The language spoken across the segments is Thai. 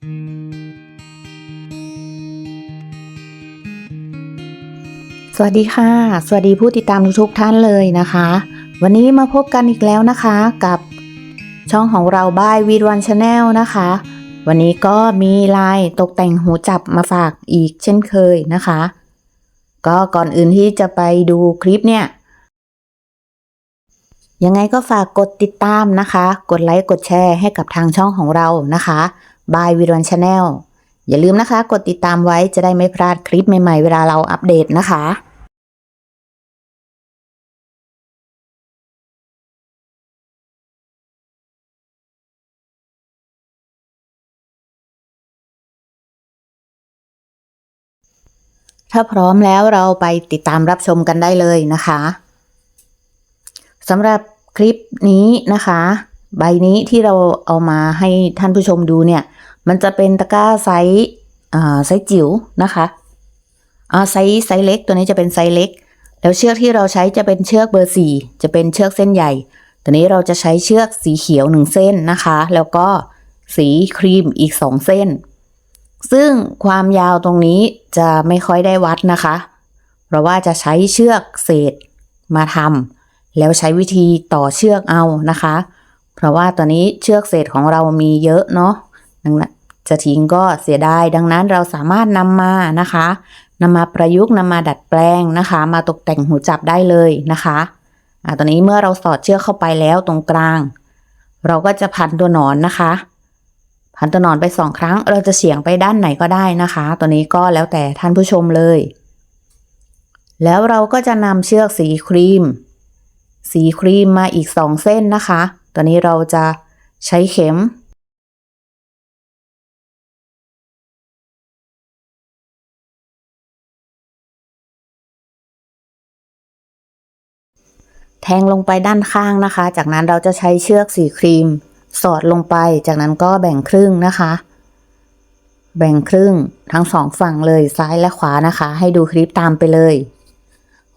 สวัสดีค่ะ สวัสดีผู้ติดตามทุกท่านเลยนะคะ วันนี้มาพบกันอีกแล้วนะคะกับช่องของเราบายวีดวันชาแนลนะคะ วันนี้ก็มีลายตกแต่งหูจับมาฝากอีกเช่นเคยนะคะ ก็ก่อนอื่นที่จะไปดูคลิปเนี่ย ยังไงก็ฝากกดติดตามนะคะ กดไลค์กดแชร์ให้กับทางช่องของเรานะคะ บายวีดวันชาแนลอย่าลืมนะคะ กดติดตามไว้จะได้ไม่พลาดคลิปใหม่ๆ เวลาเราอัปเดตนะคะถ้าพร้อมแล้วเราไปติดตามรับชมกันได้เลยนะคะสำหรับคลิปนี้นะคะ ใบนี้ที่เราเอามาให้ท่านผู้ชมดูเนี่ย มันจะเป็นตะกร้าไซส์ไซส์จิ๋วนะคะไซส์ไซส์เล็ก ตัวนี้จะเป็นไซส์เล็ก แล้วเชือกที่เราใช้จะเป็นเชือกเบอร์สี่จะเป็นเชือกเส้นใหญ่ตัวนี้เราจะใช้เชือกสีเขียวหนึ่งเส้นนะคะ แล้วก็สีครีมอีกสองเส้น ซึ่งความยาวตรงนี้จะไม่ค่อยได้วัดนะคะ เพราะว่าจะใช้เชือกเศษมาทำแล้วใช้วิธีต่อเชือกเอานะคะ เพราะว่าตอนนี้เชือกเศษของเรามีเยอะเนาะดังนั้น จะทิ้งก็เสียดายดังนั้นเราสามารถนำมานะคะนำมาประยุกต์นำมาดัดแปลงนะคะ มาตกแต่งหูจับได้เลยนะคะอ่าตอนนี้เมื่อเราสอดเชือกเข้าไปแล้วตรงกลาง เราก็จะพันตัวหนอนนะคะ พันตัวหนอนไปสองครั้ง เราจะเฉียงไปด้านไหนก็ได้นะคะ ตัวนี้ก็แล้วแต่ท่านผู้ชมเลย แล้วเราก็จะนำเชือกสีครีม สีครีมมาอีกสองเส้นนะคะ ตัวนี้เราจะใช้เข็ม ทงลงไปด้านข้างนะคะ จากนั้นเราจะใช้เชือกสีครีม สอดลงไป จากนั้นก็แบ่งครึ่งนะคะ แบ่งครึ่งทั้งสองฝั่งเลยซ้ายและขวานะคะ ให้ดูคลิปตามไปเลย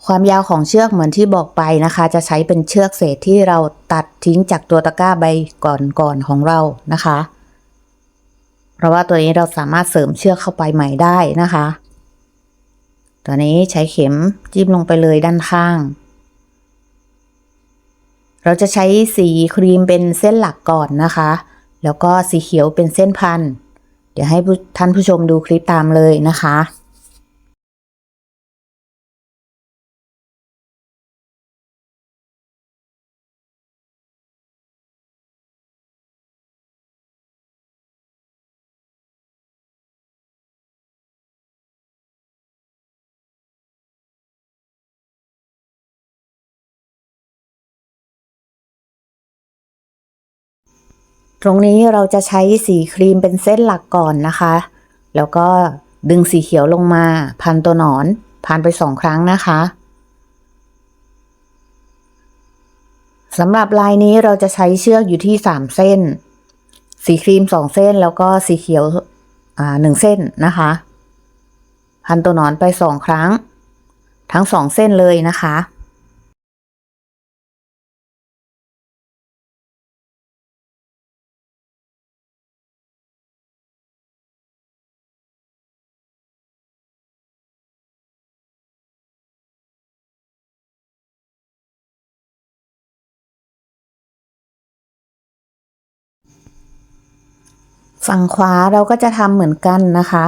ความยาวของเชือกเหมือนที่บอกไปนะคะ จะใช้เป็นเชือกเศษที่เราตัดทิ้งจากตัวตะกร้าใบก่อนๆของเรานะคะ เพราะว่าตัวนี้เราสามารถเสริมเชือกเข้าไปใหม่ได้นะคะ ตัวนี้ใช้เข็มจิ้มลงไปเลยด้านข้าง เราจะใช้สีครีมเป็นเส้นหลักก่อนนะคะ แล้วก็สีเขียวเป็นเส้นพัน เดี๋ยวให้ท่านผู้ชมดูคลิปตามเลยนะคะ ตรงนี้เราจะใช้สีครีมเป็นเส้นหลักก่อนนะคะ แล้วก็ดึงสีเขียวลงมา พันตัวหนอน พันไปสองครั้งนะคะสำหรับลายนี้เราจะใช้เชือกอยู่ที่สามเส้น สีครีมสองเส้นแล้วก็สีเขียวหนึ่งเส้นนะคะ พันตัวหนอนไปสองครั้ง ทั้งสองเส้นเลยนะคะ ฝั่งขวาเราก็จะทำเหมือนกันนะคะ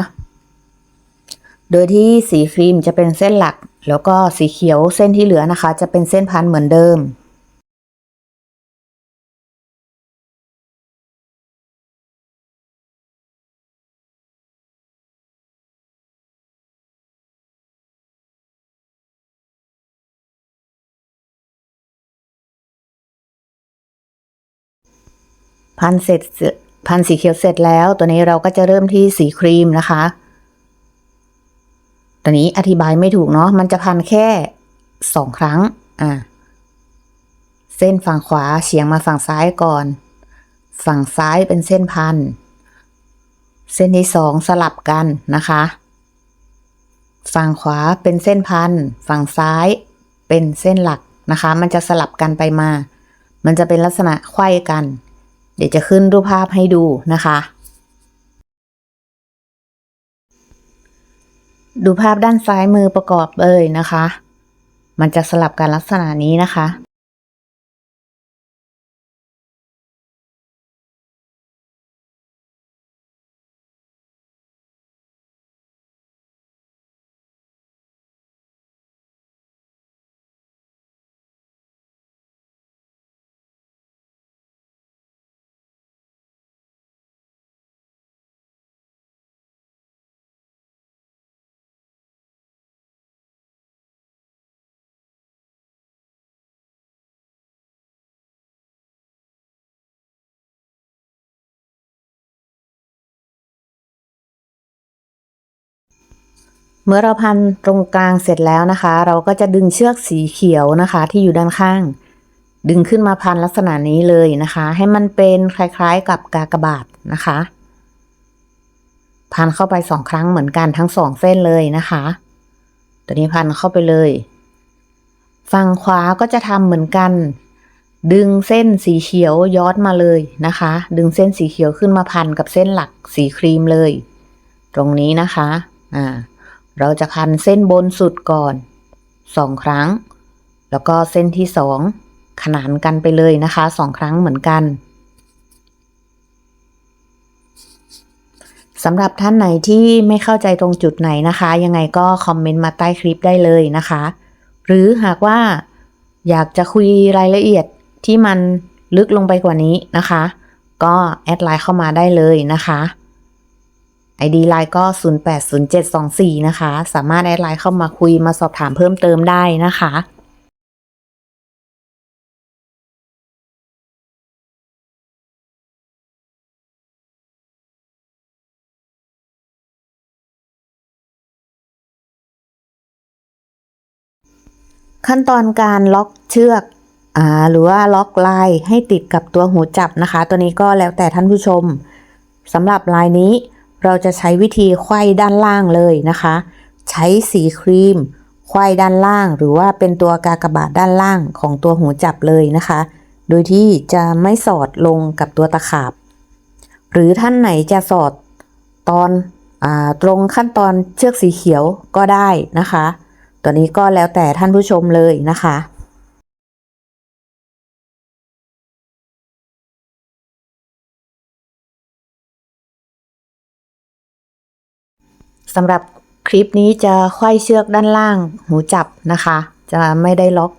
โดยที่สีครีมจะเป็นเส้นหลัก แล้วก็สีเขียวเส้นที่เหลือนะคะ จะเป็นเส้นพันเหมือนเดิมพันเสร็จ พันสีเขียวเสร็จแล้ว ตัวนี้เราก็จะเริ่มที่สีครีมนะคะ ตัวนี้อธิบายไม่ถูกเนาะ มันจะพันแค่สองครั้ง อ่า เส้นฝั่งขวาเฉียงมาฝั่งซ้ายก่อน ฝั่งซ้ายเป็นเส้นพัน เส้นที่สองสลับกันนะคะ ฝั่งขวาเป็นเส้นพัน ฝั่งซ้ายเป็นเส้นหลักนะคะ มันจะสลับกันไปมา มันจะเป็นลักษณะไขว้กัน เดี๋ยวจะขึ้นรูปภาพให้ดูนะคะ ดูภาพด้านซ้ายมือประกอบเลยนะคะ มันจะสลับกันลักษณะนี้นะคะ เมื่อเราพันตรงกลางเสร็จแล้วนะคะ เราก็จะดึงเชือกสีเขียวนะคะ ที่อยู่ด้านข้าง ดึงขึ้นมาพันลักษณะนี้เลยนะคะ ให้มันเป็นคล้ายๆกับกากบาทนะคะ พันเข้าไปสองครั้งเหมือนกันทั้งสองเส้นเลยนะคะ ตัวนี้พันเข้าไปเลย ฝั่งขวาก็จะทำเหมือนกัน ดึงเส้นสีเขียวย้อนมาเลยนะคะ ดึงเส้นสีเขียวขึ้นมาพันกับเส้นหลักสีครีมเลย ตรงนี้นะคะ อ่า เราจะพันเส้นบนสุดก่อนสองครั้ง แล้วก็เส้นที่สองขนานกันไปเลยนะคะสองครั้งเหมือนกันสำหรับท่านไหนที่ไม่เข้าใจตรงจุดไหนนะคะ ยังไงก็คอมเมนต์มาใต้คลิปได้เลยนะคะ หรือหากว่าอยากจะคุยรายละเอียดที่มันลึกลงไปกว่านี้นะคะ ก็แอดไลน์เข้ามาได้เลยนะคะ ID ไลน์ก็ 080724 นะคะ สามารถแอดไลน์เข้ามาคุยมาสอบถามเพิ่มเติมได้นะคะขั้นตอนการล็อกเชือกอหรือว่าล็อกลายให้ติดกับตัวหูจับนะคะ ตัวนี้ก็แล้วแต่ท่านผู้ชมสำหรับลายนี้ เราจะใช้วิธีไขว้ด้านล่างเลยนะคะ ใช้สีครีมไขว้ด้านล่าง หรือว่าเป็นตัวกากบาทด้านล่างของตัวหูจับเลยนะคะ โดยที่จะไม่สอดลงกับตัวตะขาบ หรือท่านไหนจะสอดตอนอตรงขั้นตอนเชือกสีเขียวก็ได้นะคะ ตัวนี้ก็แล้วแต่ท่านผู้ชมเลยนะคะ สำหรับคลิปนี้จะไขว้เชือกด้านล่างหูจับนะคะ จะไม่ได้ล็อก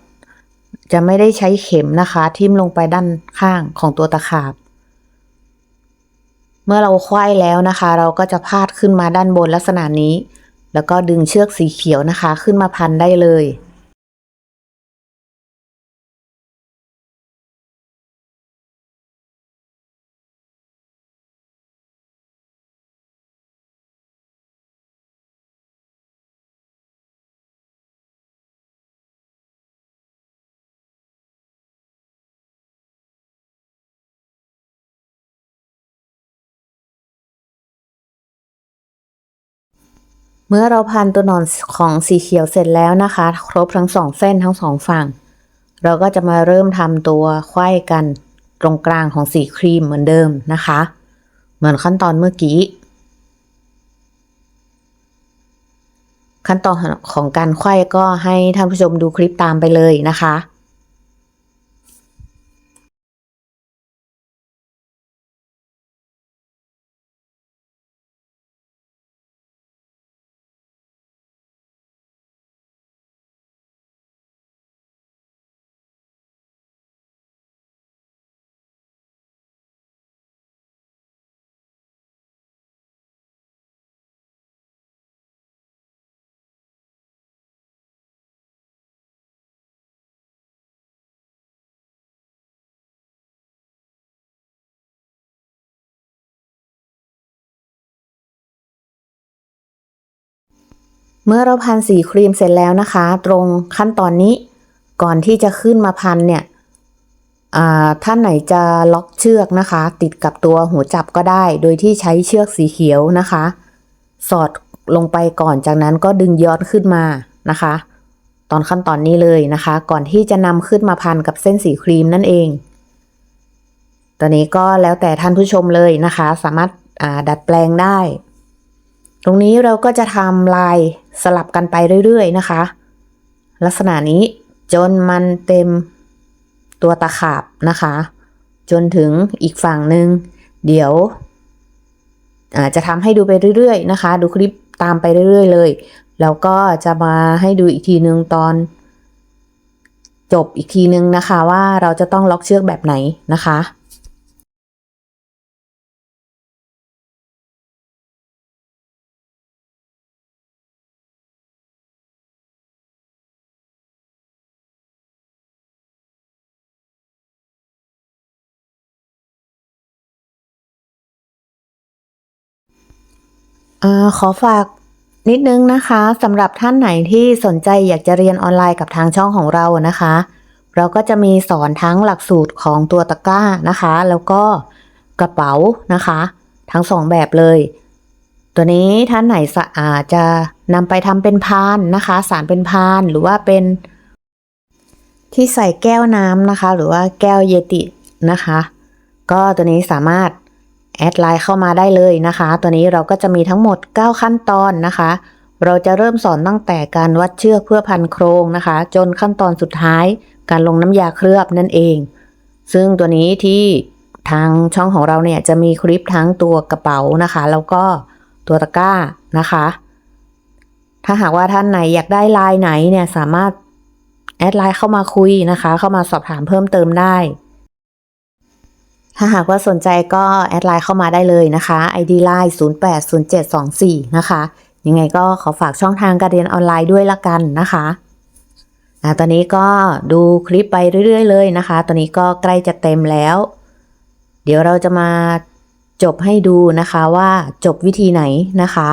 จะไม่ได้ใช้เข็มนะคะ ทิ่มลงไปด้านข้างของตัวตะขาบ เมื่อเราไขว้แล้วนะคะ เราก็จะพาดขึ้นมาด้านบนลักษณะนี้ แล้วก็ดึงเชือกสีเขียวนะคะ ขึ้นมาพันได้เลย มื่อเราพันตัวหนอนของสีเขียวเสร็จแล้วนะคะ ครบทั้งสองเส้นทั้งสองฝั่ง เราก็จะมาเริ่มทำตัวไขว้กันตรงกลางของสีครีมเหมือนเดิมนะคะ เหมือนขั้นตอนเมื่อกี้ ขั้นตอนของการไขว้ก็ให้ท่านผู้ชมดูคลิปตามไปเลยนะคะ เมื่อเราพันสีครีมเสร็จแล้วนะคะ ตรงขั้นตอนนี้ก่อนที่จะขึ้นมาพันเนี่ยท่านไหนจะล็อกเชือกนะคะ ติดกับตัวหัวจับก็ได้ โดยที่ใช้เชือกสีเขียวนะคะ สอดลงไปก่อนจากนั้นก็ดึงย้อนขึ้นมานะคะ ตอนขั้นตอนนี้เลยนะคะ ก่อนที่จะนำขึ้นมาพันกับเส้นสีครีมนั่นเอง ตอนนี้ก็แล้วแต่ท่านผู้ชมเลยนะคะ สามารถาดัดแปลงได้ ตรงนี้เราก็จะทำลาย สลับกันไปเรื่อยๆนะคะ ลักษณะนี้จนมันเต็มตัวตะขาบนะคะ จนถึงอีกฝั่งหนึ่งเดี๋ยวอาจะทำให้ดูไปเรื่อยๆนะคะ ดูคลิปตามไปเรื่อยๆเลย แล้วก็จะมาให้ดูอีกทีนึงตอน จบอีกทีนึงนะคะว่าเราจะต้องล็อกเชือกแบบไหนนะคะ อขอฝากนิดนึงนะคะสำหรับท่านไหนที่สนใจอยากจะเรียนออนไลน์กับทางช่องของเรานะคะ เราก็จะมีสอนทั้งหลักสูตรของตัวตะกร้านะคะ แล้วก็กระเป๋านะคะ ทั้งสองแบบเลย ตัวนี้ท่านไหนสะอาจะนำไปทำเป็นพานนะคะ สารเป็นพานหรือว่าเป็นที่ใส่แก้วน้ำนะคะ หรือว่าแก้วเยตินะคะ ก็ตัวนี้สามารถ แอดไลน์เข้ามาได้เลยนะคะ ตัวนี้เราก็จะมีทั้งหมด 9 ขั้นตอนนะคะ เราจะเริ่มสอนตั้งแต่การวัดเชือกเพื่อพันโครงนะคะ จนขั้นตอนสุดท้าย การลงน้ำยาเคลือบนั่นเอง ซึ่งตัวนี้ที่ทางช่องของเราเนี่ยจะมีคลิปทั้งตัวกระเป๋านะคะ แล้วก็ตัวตะกร้านะคะ ถ้าหากว่าท่านไหนอยากได้ลายไหนเนี่ยสามารถแอดไลน์เข้ามาคุยนะคะ เข้ามาสอบถามเพิ่มเติมได้ ถ้าหากว่าสนใจก็แอดไลน์เข้ามาได้เลยนะคะ ID line 080724 นะคะ ยังไงก็ขอฝากช่องทางการเรียนออนไลน์ด้วยละกันนะคะอ่าตอนนี้ก็ดูคลิปไปเรื่อย ๆ เลยนะคะ ตอนนี้ก็ใกล้จะเต็มแล้ว เดี๋ยวเราจะมาจบให้ดูนะคะว่าจบวิธีไหนนะคะ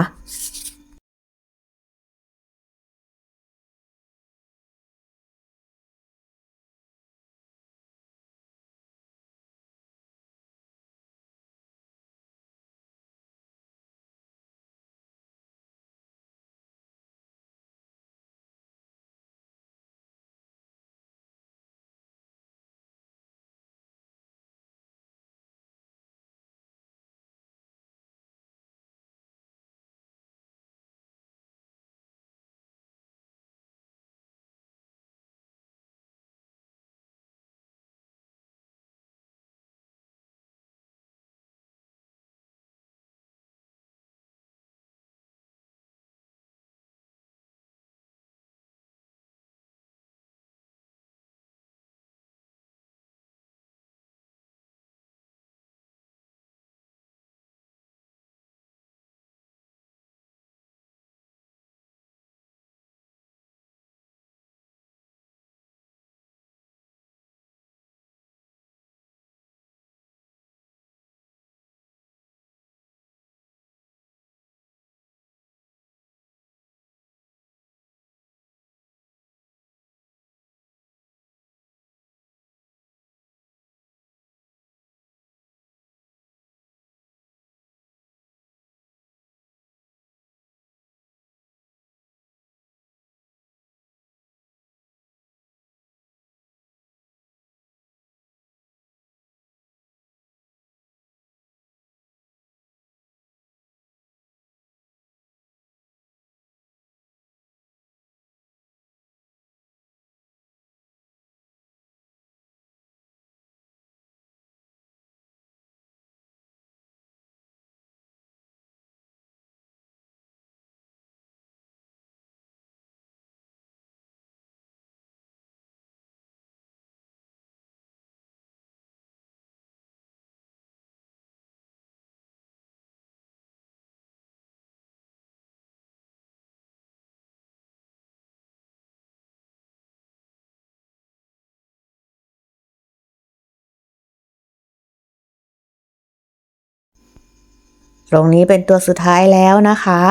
ตรงนี้เป็นตัวสุดท้ายแล้วนะคะ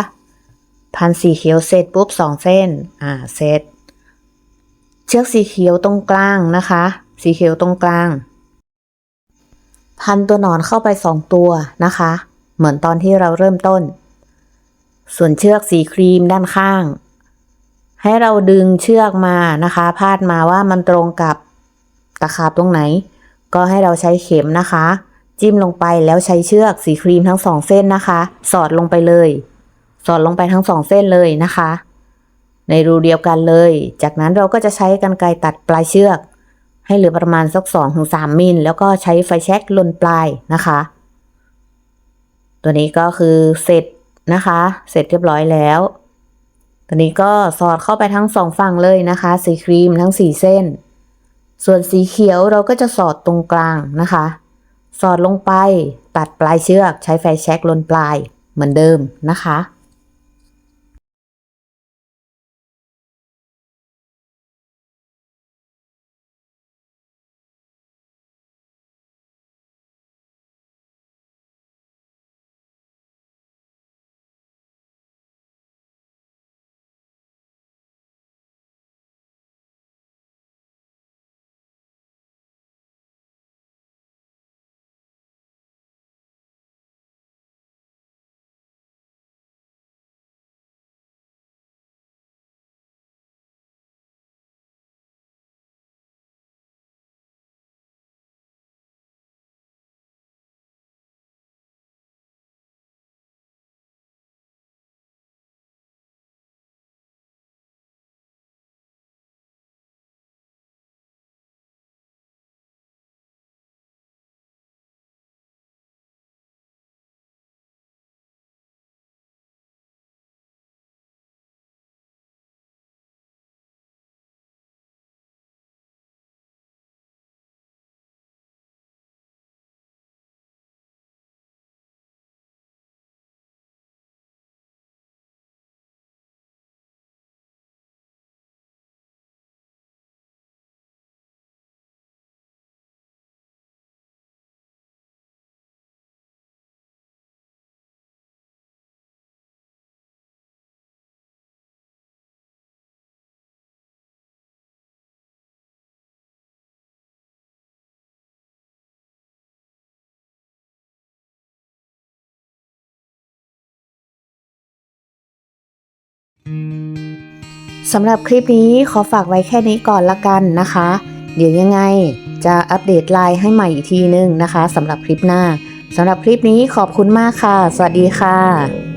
พันสีเขียวเสร็จปุ๊บสองเส้น อ่า เสร็จ เชือกสีเขียวตรงกลางนะคะ สีเขียวตรงกลาง พันตัวหนอนเข้าไปสองตัวนะคะ เหมือนตอนที่เราเริ่มต้น ส่วนเชือกสีครีมด้านข้าง ให้เราดึงเชือกมานะคะ พาดมาว่ามันตรงกับตะขาบตรงไหน ก็ให้เราใช้เข็มนะคะ จิ้มลงไปแล้วใช้เชือกสีครีมทั้งสองเส้นนะคะ สอดลงไปเลย สอดลงไปทั้งสองเส้นเลยนะคะ ในรูเดียวกันเลย จากนั้นเราก็จะใช้กรรไกรตัดปลายเชือก ให้เหลือประมาณสัก2-3ถึงสามมิลแล้วก็ใช้ไฟแช็กลนปลายนะคะ ตัวนี้ก็คือเสร็จนะคะ เสร็จเรียบร้อยแล้ว ตัวนี้ก็สอดเข้าไปทั้งสองฝั่งเลยนะคะ สีครีมทั้งสี่เส้น ส่วนสีเขียวเราก็จะสอดตรงกลางนะคะ สอดลงไปตัดปลายเชือกใช้ไฟแช็กลนปลายเหมือนเดิมนะคะ สำหรับคลิปนี้ขอฝากไว้แค่นี้ก่อนละกันนะคะ เดี๋ยวยังไงจะอัปเดตไลน์ให้ใหม่อีกทีนึงนะคะสำหรับคลิปหน้าสำหรับคลิปนี้ขอบคุณมากค่ะ สวัสดีค่ะ